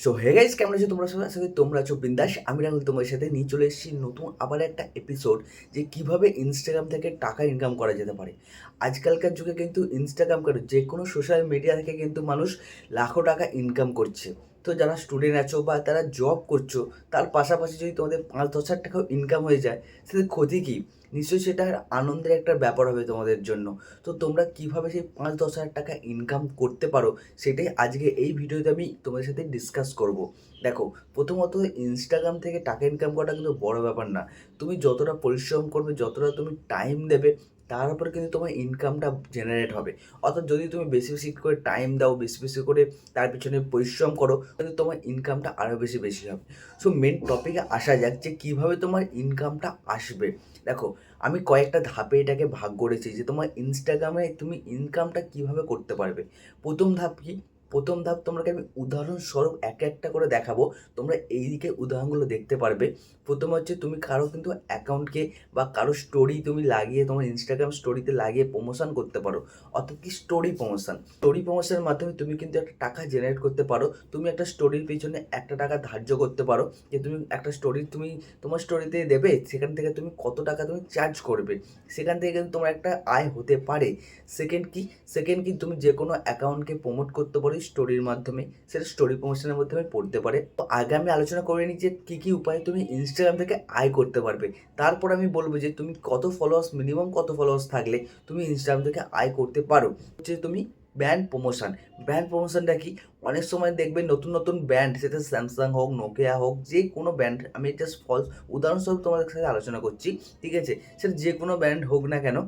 So hey guys কেমন আছো তোমরা সবাই? আশা করি তোমরা আছো বিন্দাস। আমি রাহুল তোমার সাথে নিয়ে চলে এসেছি নতুন আবার একটা এপিসোড যে কীভাবে ইনস্টাগ্রাম থেকে টাকা ইনকাম করা যেতে পারে। আজকালকার যুগে কিন্তু ইনস্টাগ্রাম কারও যে কোনো সোশ্যাল মিডিয়া থেকে কিন্তু মানুষ লাখো টাকা ইনকাম করছে। তো যারা স্টুডেন্ট আছো বা তারা জব করছ, তার পাশাপাশি যদি তোমাদের পাঁচ দশ হাজার টাকাও ইনকাম হয়ে যায় সেটা ক্ষতি কী? নিশ্চয়ই সেটা আনন্দের একটা ব্যাপার হবে তোমাদের জন্য। তো তোমরা কীভাবে সেই পাঁচ দশ হাজার টাকা ইনকাম করতে পারো, সেটাই আজকে এই ভিডিওতে আমি তোমাদের সাথে ডিসকাস করব। দেখো, প্রথমত ইনস্টাগ্রাম থেকে টাকা ইনকাম করাটা কিন্তু বড় ব্যাপার না। তুমি যতটা পরিশ্রম করবে, যতটা তুমি টাইম দেবে তার উপর কিন্তু তোমার ইনকামটা জেনারেট হবে। অর্থাৎ যদি তুমি বেশি বেশি করে টাইম দাও, বেশি বেশি করে তার পিছনে পরিশ্রম করো, তাহলে তোমার ইনকামটা আরও বেশি বেশি হবে। সো মেন টপিকে আসা যাক যে কীভাবে তোমার ইনকামটা আসবে। দেখো, আমি কয়েকটা ধাপে এটাকে ভাগ করেছি যে তোমার ইনস্টাগ্রামে তুমি ইনকামটা কীভাবে করতে পারবে। প্রথম ধাপ কি? প্রথম ধাপ তোমাকে আমি উদাহরণস্বরূপ এক একটা করে দেখাবো। তোমরা এই দিকে উদাহরণগুলো দেখতে পারবে। প্রথম হচ্ছে তুমি কারও কিন্তু অ্যাকাউন্টকে বা কারও স্টোরি তুমি লাগিয়ে তোমার ইনস্টাগ্রাম স্টোরিতে লাগিয়ে প্রমোশন করতে পারো। অর্থাৎ কি স্টোরি প্রমোশন স্টোরি প্রমোশনের মাধ্যমে তুমি কিন্তু একটা টাকা জেনারেট করতে পারো। তুমি একটা স্টোরির পিছনে একটা টাকা ধার্য করতে পারো যে তুমি একটা স্টোরি তুমি তোমার স্টোরিতে দেবে, সেখান থেকে তুমি কত টাকা তুমি চার্জ করবে। সেখান থেকে কিন্তু তোমার একটা আয় হতে পারে। সেকেন্ড কি? সেকেন্ড কি? তুমি যে কোনো অ্যাকাউন্টকে প্রমোট করতে পারো স্টোরির মাধ্যমে, সেটা স্টোরি প্রমোশনের মাধ্যমে পড়তে পারে। তো আগে আমি আলোচনা করে নিই যে কী কী উপায়ে তুমি ইনস্টাগ্রাম থেকে আয় করতে পারবে। তারপর আমি বলব যে তুমি কত ফলোয়ার্স মিনিমাম কত ফলোয়ার্স থাকলে তুমি ইনস্টাগ্রাম থেকে আয় করতে পারো। হচ্ছে তুমি ব্র্যান্ড প্রমোশন ব্র্যান্ড প্রমোশনটা কি? অনেক সময় দেখবে নতুন নতুন ব্র্যান্ড সেটা স্যামসাং হোক নোকিয়া হোক, যে কোনো ব্র্যান্ড আমি জাস্ট ফলস উদাহরণস্বরূপ তোমাদের সাথে আলোচনা করছি, ঠিক আছে? সেটা যে কোনো ব্র্যান্ড হোক না কেন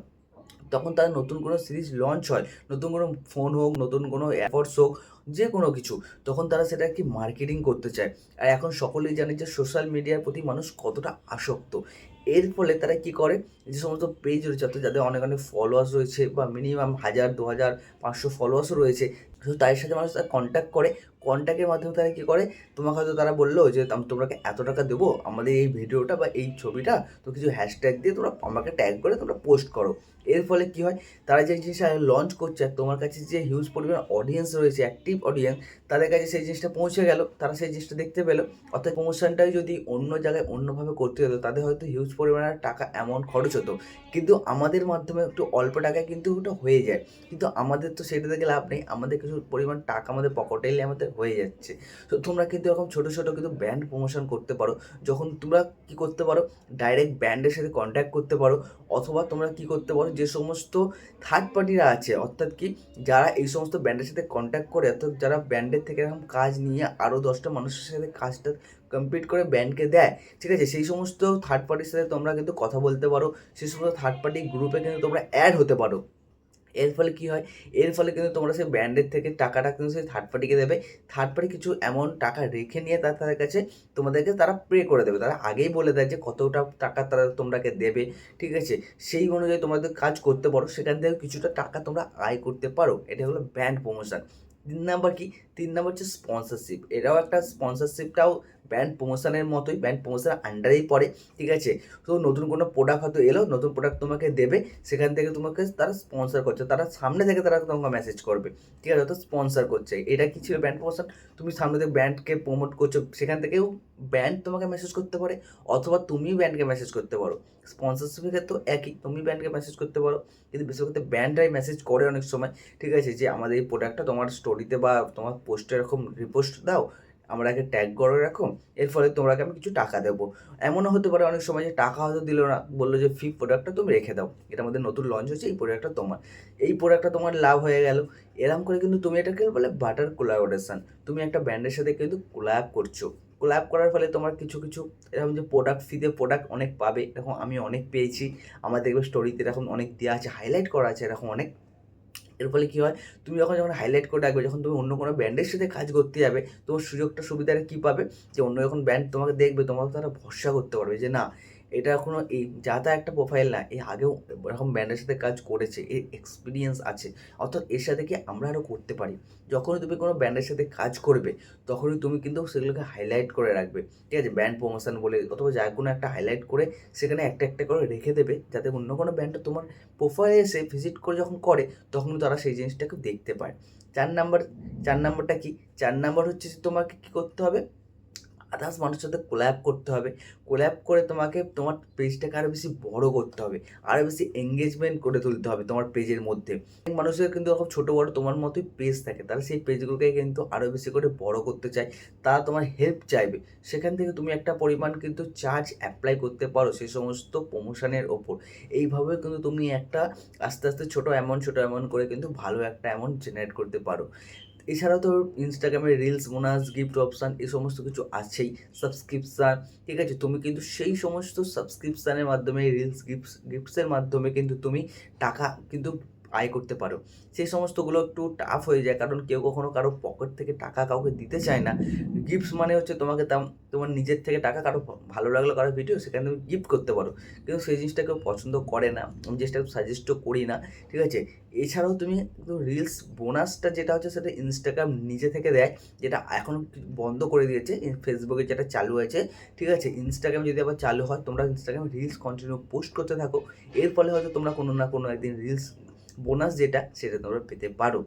তখন তার নতুন কোনো সিরিজ লঞ্চ হয়, নতুন কোনো ফোন হোক, নতুন কোনো অ্যাপস হোক, যে কোনো কিছু, তখন তারা সেটা কি মার্কেটিং করতে চায়। আর এখন সকলেই জানে যে সোশ্যাল মিডিয়ার প্রতি মানুষ কতটা আসক্ত। এর ফলে তারা কি করে? যে সমস্ত পেজ রয়েছে, অর্থাৎ যাদের অনেক অনেক ফলোয়ার্স রয়েছে বা মিনিমাম হাজার দু হাজার পাঁচশো ফলোয়ার্সও রয়েছে তো তাদের সাথে মানুষ তারা কন্ট্যাক্ট করে কন্ট্যাক্টের মাধ্যমে তারা কী করে? তোমাকে হয়তো তারা বলল যে তোমাকে এত টাকা দেবো? আমাদের এই ভিডিওটা বা এই ছবিটা তো কিছু হ্যাশট্যাগ দিয়ে তোমরা আমাকে ট্যাগ করে তোমরা পোস্ট করো। এর ফলে কি হয়? তারা যে জিনিসটা লঞ্চ করছে তোমার কাছে যে হিউজ পরিমাণ অডিয়েন্স রয়েছে অ্যাক্টিভ অডিয়েন্স তাদের কাছে সেই জিনিসটা পৌঁছে গেল, তারা সেই জিনিসটা দেখতে পেল। অর্থাৎ প্রমোশনটাই যদি অন্য জায়গায় অন্যভাবে করতে হতো তাদের হয়তো হিউজ পরিমাণের টাকা অ্যামাউন্ট খরচ হতো। কিন্তু আমাদের মাধ্যমে একটু অল্প টাকায় কিন্তু ওটা হয়ে যায়। কিন্তু আমাদের তো সেটা থেকে লাভ নেই। আমাদের কিছু পরিমাণ টাকা আমাদের পকেটে এলে আমাদের হয়ে যাচ্ছে। তো তোমরা কিন্তু এরকম ছোটো ছোটো কিন্তু ব্র্যান্ড প্রমোশন করতে পারো। যখন তোমরা কি করতে পারো? ডাইরেক্ট ব্র্যান্ডের সাথে কন্ট্যাক্ট করতে পারো। অথবা তোমরা কি করতে পারো? যে সমস্ত থার্ড পার্টিরা আছে, অর্থাৎ কি যারা এই সমস্ত ব্র্যান্ডের সাথে কন্ট্যাক্ট করে, অর্থাৎ যারা ব্র্যান্ডের থেকে এরকম কাজ নিয়ে আরও দশটা মানুষের সাথে কাজটা কমপ্লিট করে ব্র্যান্ডকে দেয়, ঠিক আছে? সেই সমস্ত থার্ড পার্টির সাথে তোমরা কিন্তু কথা বলতে পারো। সেই সমস্ত থার্ড পার্টি গ্রুপে কিন্তু তোমরা অ্যাড হতে পারো। এর ফলে কি হয়? এর ফলে কিন্তু তোমরা সেই ব্র্যান্ডের থেকে টাকাটা কিন্তু সেই থার্ড পার্টিকে দেবে। থার্ড পার্টি কিছু এমন টাকা রেখে নিয়ে তার তাদের কাছে তোমাদেরকে তারা প্রে করে দেবে। তারা আগেই বলে দেয় যে কতটা টাকা তারা তোমরাকে দেবে, ঠিক আছে? সেই অনুযায়ী তোমাদের কাজ করতে পারো, সেখান থেকে কিছুটা টাকা তোমরা আয় করতে পারো। এটা হলো ব্র্যান্ড প্রমোশন তিন নাম্বার কি? তিন নাম্বার হচ্ছে স্পন্সরশিপ এটাও একটা স্পন্সরশিপটাও ব্র্যান্ড প্রমোশনের মতোই ব্র্যান্ড প্রমোশনের আন্ডারেই পড়ে, ঠিক আছে? তো নতুন কোনো প্রোডাক্ট হয়তো এলো, নতুন প্রোডাক্ট তোমাকে দেবে, সেখান থেকে তোমাকে তারা স্পন্সর করছে, তারা সামনে থেকে তারা তোমাকে মেসেজ করবে, ঠিক আছে? তো স্পন্সর করছে। এটা কি ছিল ব্র্যান্ড প্রমোশন তুমি সামনে থেকে ব্র্যান্ডকে প্রমোট করছ, সেখান থেকেও ব্র্যান্ড তোমাকে মেসেজ করতে পারে, অথবা তুমি ব্র্যান্ডকে মেসেজ করতে পারো। স্পন্সরশিপের ক্ষেত্রেও একই তুমি ব্র্যান্ডকে মেসেজ করতে পারো। কিন্তু বিশেষ করে ব্র্যান্ডরাই মেসেজ করে অনেক সময়, ঠিক আছে? যে আমাদের এই প্রোডাক্টটা তোমার স্টোরিতে বা তোমার পোস্টে এরকম রিপোস্ট দাও আমরাকে ট্যাগ করে রাখো এর ফলে তোমরাকে আমি কিছু টাকা দেবো। এমনও হতে পারে অনেক সময় যে টাকা হয়তো দিল না, বলল যে ফি প্রোডাক্টটা তুমি রেখে দাও, এটা আমাদের নতুন লঞ্চ হচ্ছে এই প্রোডাক্টটা তোমার। এই প্রোডাক্টটা তোমার লাভ হয়ে গেল। এরকম করে কিন্তু তুমি এটাকে বলে বাটার কোলাবোরেশন তুমি একটা ব্র্যান্ডের সাথে কিন্তু কোলাব করছ। কোলাব করার ফলে তোমার কিছু কিছু এরকম যে প্রোডাক্ট ফ্রিতে প্রোডাক্ট অনেক পাবে। এরকম আমি অনেক পেয়েছি। আমার দেখবে স্টোরিতে এরকম অনেক দেওয়া আছে হাইলাইট করা আছে এরকম অনেক। এর ফলে কী হয়? তুমি যখন যখন হাইলাইট করে ডাকবে যখন তুমি অন্য কোনো ব্র্যান্ডের সাথে কাজ করতে যাবে, তোমার সুযোগটা সুবিধাটা কী পাবে? যে অন্য যখন ব্র্যান্ড তোমাকে দেখবে তোমাকে তারা ভরসা করতে পারবে যে না এটা এখনও এই যা তা একটা প্রোফাইল না এই আগেও এরকম ব্র্যান্ডের সাথে কাজ করেছে, এর এক্সপিরিয়েন্স আছে। অর্থাৎ এর সাথে কি আমরা আরও করতে পারি? যখনই তুমি কোনো ব্র্যান্ডের সাথে কাজ করবে, তখনই তুমি কিন্তু সেগুলোকে হাইলাইট করে রাখবে। ঠিক আছে? ব্র্যান্ড প্রমোশন বলে অথবা যা কোনো একটা হাইলাইট করে সেখানে একটা একটা করে রেখে দেবে, যাতে অন্য কোনো ব্র্যান্ডটা তোমার প্রোফাইলে এসে ভিজিট করে যখন করে তখন তারা সেই জিনিসটাকে দেখতে পায়। চার নাম্বার চার নাম্বারটা কি? চার নাম্বার হচ্ছে তোমাকে কী করতে হবে? আদার্স মানুষের সাথে কোল্যাব করতে হবে। কোল্যাব করে তোমাকে, তোমার পেজটাকে আরও বেশি বড় করতে হবে। আরও বেশি এঙ্গেজমেন্ট করে তুলতে হবে তোমার পেজের মধ্যে। মানুষের কিন্তু এরকম ছোটো বড় তোমার মতোই পেজ থাকে। তারা সেই পেজগুলোকে কিন্তু আরও বেশি করে বড় করতে চায়। তারা তোমার হেল্প চাইবে। সেখান থেকে তুমি একটা পরিমাণ কিন্তু চার্জ অ্যাপ্লাই করতে পারো সেই সমস্ত প্রমোশনের ওপর। এইভাবে কিন্তু তুমি একটা আস্তে আস্তে ছোটো অ্যামাউন্ট ছোটো অ্যামাউন্ট করে কিন্তু ভালো একটা অ্যামাউন্ট জেনারেট করতে পারো। এছাড়াও তো ইনস্টাগ্রামে রিলস বোনাস গিফট অপশান এই সমস্ত কিছু আছেই। সাবস্ক্রিপশান ঠিক আছে? তুমি কিন্তু সেই সমস্ত সাবস্ক্রিপশানের মাধ্যমে রিলস গিফটস গিফটসের মাধ্যমে কিন্তু তুমি টাকা কিন্তু আয় করতে পারো। সেই সমস্তগুলো একটু টাফ হয়ে যায়। কারণ কেউ কখনো কারও পকেট থেকে টাকা কাউকে দিতে চায় না। গিফটস মানে হচ্ছে তোমাকে তাম, তোমার নিজের থেকে টাকা কারও ভালো লাগল কারও ভিডিও সেখানে তুমি গিফট করতে পারো। কিন্তু সেই জিনিসটা কেউ পছন্দ করে না। আমি জিনিসটা সাজেস্টও করি না। ঠিক আছে? এছাড়াও তুমি রিলস বোনাসটা যেটা হচ্ছে সেটা ইনস্টাগ্রাম নিজে থেকে দেয়। যেটা এখন বন্ধ করে দিয়েছে। ফেসবুকে যেটা চালু আছে ঠিক আছে? ইনস্টাগ্রাম যদি আবার চালু হয়, তোমরা ইনস্টাগ্রামে রিলস কন্টিনিউ পোস্ট করতে থাকো। এর ফলে হয়তো তোমরা কোনো না কোনো একদিন রিলস বোনাস যেটা, সেটা তোমরা পেতে পারো।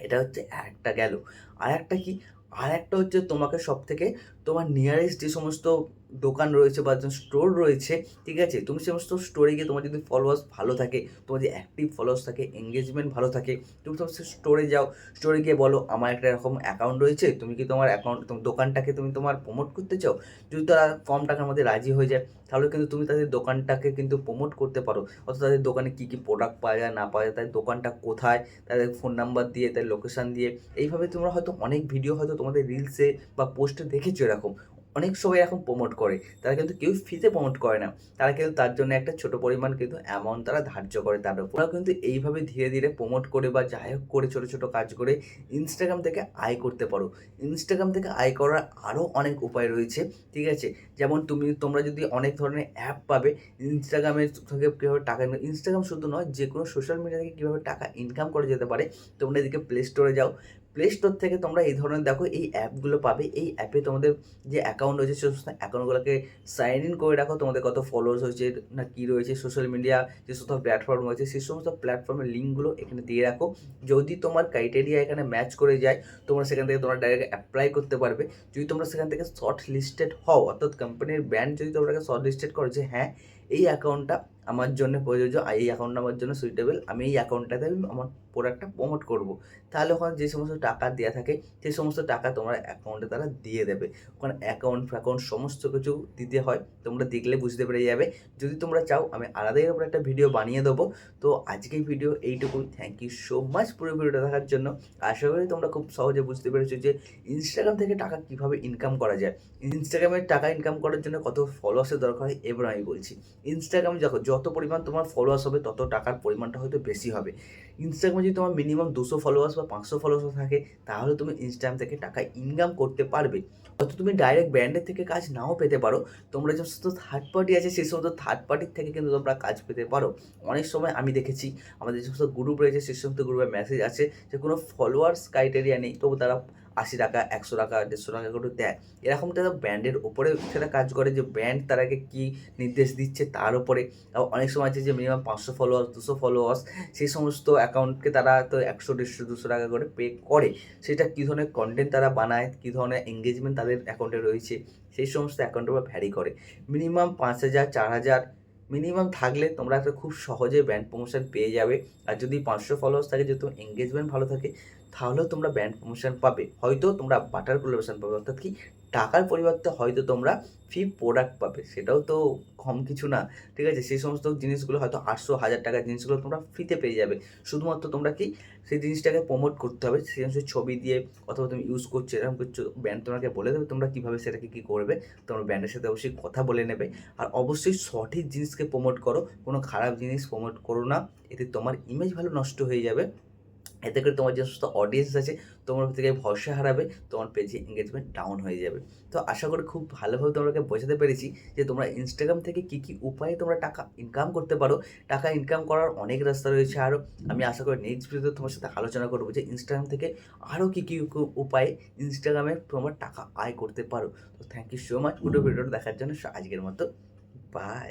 এটা হচ্ছে একটা গেল। আর একটা কি? আর একটা হচ্ছে তোমাকে সব থেকে তোমার নিয়ারেস্ট যে সমস্ত দোকান রয়েছে বা স্টোর রয়েছে, ঠিক আছে? তুমি সমস্ত স্টোরে গিয়ে তোমার যদি ফলোয়ার্স ভালো থাকে, তোমার যদি অ্যাক্টিভ ফলোয়ার্স থাকে এঙ্গেজমেন্ট ভালো থাকে, তুমি সমস্ত স্টোরে যাও স্টোরে গিয়ে বলো, আমার একটা এরকম অ্যাকাউন্ট রয়েছে, তুমি কি তোমার অ্যাকাউন্ট তোমার দোকানটাকে তুমি তোমার প্রমোট করতে চাও? যদি তারা কম টাকার মধ্যে রাজি হয়ে যায়, তাহলে কিন্তু তুমি তাদের দোকানটাকে কিন্তু প্রমোট করতে পারো। অথবা তাদের দোকানে কী কী প্রোডাক্ট পাওয়া যায়, না পাওয়া যায়, তাদের দোকানটা কোথায়, তাদের ফোন নাম্বার দিয়ে, তাদের লোকেশান দিয়ে, এইভাবে তোমরা হয়তো অনেক ভিডিও হয়তো তোমাদের রিলসে বা পোস্টে দেখেছ এরকম। অনেক সময় এখন প্রমোট করে। তারা কিন্তু কেউ ফ্রিতে প্রমোট করে না। তারা কিন্তু তার জন্য একটা ছোট পরিমাণ কিন্তু অ্যামাউন্ট তারা ধার্য করে তার উপর। কিন্তু এইভাবে ধীরে ধীরে প্রমোট করে বা যাই হোক করে ছোটো ছোটো কাজ করে ইনস্টাগ্রাম থেকে আয় করতে পারো। ইনস্টাগ্রাম থেকে আয় করার আরও অনেক উপায় রয়েছে, ঠিক আছে? যেমন তুমি, তোমরা যদি অনেক ধরনের অ্যাপ পাবে ইনস্টাগ্রামের থেকে কীভাবে টাকা ইনস্টাগ্রাম শুধু নয় যে কোনো সোশ্যাল মিডিয়া থেকে কীভাবে টাকা ইনকাম করা যেতে পারে, তোমরা এদিকে প্লে স্টোরে যাও। প্লে স্টোর থেকে তোমরা এই ধরনের, দেখো এই অ্যাপগুলো পাবে। এই অ্যাপে তোমাদের যে অ্যাকাউন্ট রয়েছে সেই সমস্ত অ্যাকাউন্টগুলোকে সাইন ইন করে রাখো। তোমাদের কত ফলোয়ার্স হয়েছে, না কী রয়েছে সোশ্যাল মিডিয়া যে সমস্ত প্ল্যাটফর্ম রয়েছে সেই সমস্ত প্ল্যাটফর্মের লিঙ্কগুলো এখানে দিয়ে রাখো। যদি তোমার ক্রাইটেরিয়া এখানে ম্যাচ করে যায়, তোমরা সেখান থেকে তোমরা ডাইরেক্ট অ্যাপ্লাই করতে পারবে। যদি তোমরা সেখান থেকে শর্ট লিস্টেড হও, অর্থাৎ কোম্পানির ব্র্যান্ড যদি তোমরাকে শর্ট লিস্টেড করো যে হ্যাঁ এই অ্যাকাউন্টটা আমার জন্য প্রযোজ্য এই অ্যাকাউন্টটা আমার জন্য সুইটেবল আমি এই অ্যাকাউন্টটাতে আমি আমার প্রোডাক্টটা প্রমোট করব। তাহলে ওখানে যে সমস্ত টাকা দেওয়া থাকে, সেই সমস্ত টাকা তোমরা অ্যাকাউন্টে তারা দিয়ে দেবে। ওখানে অ্যাকাউন্ট ফ্যাকাউন্ট সমস্ত কিছু দিতে হয়, তোমরা দেখলে বুঝতে পেরে যাবে। যদি তোমরা চাও, আমি আলাদাই ওপর একটা ভিডিও বানিয়ে দেবো। তো আজকের ভিডিও এইটুকুই। থ্যাংক ইউ সো মাচ পুরো ভিডিওটা দেখার জন্য। আশা করি তোমরা খুব সহজে বুঝতে পেরেছ যে ইনস্টাগ্রাম থেকে টাকা কীভাবে ইনকাম করা যায়। ইনস্টাগ্রামে টাকা ইনকাম করার জন্য কত ফলোয়ার্সের দরকার হয়, এবার আমি বলছি। ইনস্টাগ্রামে দেখো যত পরিমাণ তোমার ফলোয়ার্স হবে, তত টাকার পরিমাণটা হয়তো বেশি হবে। ইনস্টাগ্রামে যদি তোমার মিনিমাম দুশো ফলোয়ার্স বা পাঁচশো ফলোয়ার্স থাকে, তাহলে তুমি ইনস্টাগ্রাম থেকে টাকা ইনকাম করতে পারবে। হয়তো তুমি ডাইরেক্ট ব্র্যান্ডের থেকে কাজ নাও পেতে পারো। তোমরা যে সমস্ত থার্ড পার্টি আছে, সেই সমস্ত থার্ড পার্টির থেকে কিন্তু তোমরা কাজ পেতে পারো। অনেক সময় আমি দেখেছি, আমাদের যে সমস্ত গ্রুপ রয়েছে, সেই সমস্ত গ্রুপে মেসেজ আছে যে কোনো ফলোয়ার্স ক্রাইটেরিয়া নেই, তবু তারা আশি টাকা, একশো টাকা, দেড়শো টাকা করে দেয়। এরকম তারা ব্র্যান্ডের ওপরে সেটা কাজ করে যে ব্র্যান্ড তারাকে কী নির্দেশ দিচ্ছে তার উপরে অনেক সময় আছে যে মিনিমাম পাঁচশো ফলোয়ার্স দুশো ফলোয়ার্স সেই সমস্ত অ্যাকাউন্টকে তারা তো একশো, দেড়শো, দুশো টাকা করে পে করে। সেটা কী ধরনের কন্টেন্ট তারা বানায়, কী ধরনের এঙ্গেজমেন্ট তাদের অ্যাকাউন্টে রয়েছে, সেই সমস্ত অ্যাকাউন্টের উপর ভ্যারি করে। মিনিমাম পাঁচ হাজার, চার হাজার মিনিমাম থাকলে তোমরা একটা খুব সহজে ব্র্যান্ড প্রমোশন পেয়ে যাবে। আর যদি পাঁচশো ফলোয়ার্স থাকে যেহেতু এঙ্গেজমেন্ট ভালো থাকে তাহলেও তোমরা ব্র্যান্ড প্রমোশন পাবে। হয়তো তোমরা বাটার কোলাবোরেশন পাবে, অর্থাৎ কি টাকার পরিবর্তে হয়তো তোমরা ফ্রি প্রোডাক্ট পাবে। সেটাও তো কম কিছু না, ঠিক আছে? সেই সমস্ত জিনিসগুলো হয়তো আটশো, হাজার টাকার জিনিসগুলো তোমরা ফ্রিতে পেয়ে যাবে। শুধুমাত্র তোমরা কি সেই জিনিসটাকে প্রমোট করতে হবে, সেই জিনিসের ছবি দিয়ে অথবা তুমি ইউজ করছ, এরকম করছ ব্র্যান্ড তোমাকে বলে দেবে, তোমরা কীভাবে সেটাকে কী করবে, তোমরা ব্র্যান্ডের সাথে অবশ্যই কথা বলে নেবে। আর অবশ্যই সঠিক জিনিসকে প্রমোট করো, কোনো খারাপ জিনিস প্রমোট করো না, এতে তোমার ইমেজ ভালো নষ্ট হয়ে যাবে। এতে করে তোমার যে সমস্ত অডিয়েন্স আছে, তোমার থেকে ভরসা হারাবে, তোমার পেজে এঙ্গেজমেন্ট ডাউন হয়ে যাবে। তো আশা করি খুব ভালোভাবে তোমাকে বোঝাতে পেরেছি যে তোমরা ইনস্টাগ্রাম থেকে কী কী উপায়ে তোমরা টাকা ইনকাম করতে পারো। টাকা ইনকাম করার অনেক রাস্তা রয়েছে আরও আমি আশা করি নেক্সট ভিডিওতে তোমার সাথে আলোচনা করব যে ইনস্টাগ্রাম থেকে আরও কী কী উপায়ে ইনস্টাগ্রামে তোমরা টাকা আয় করতে পারো। তো থ্যাংক ইউ সো মাচ পুরো ভিডিওটা দেখার জন্য আজকের মতো। বাই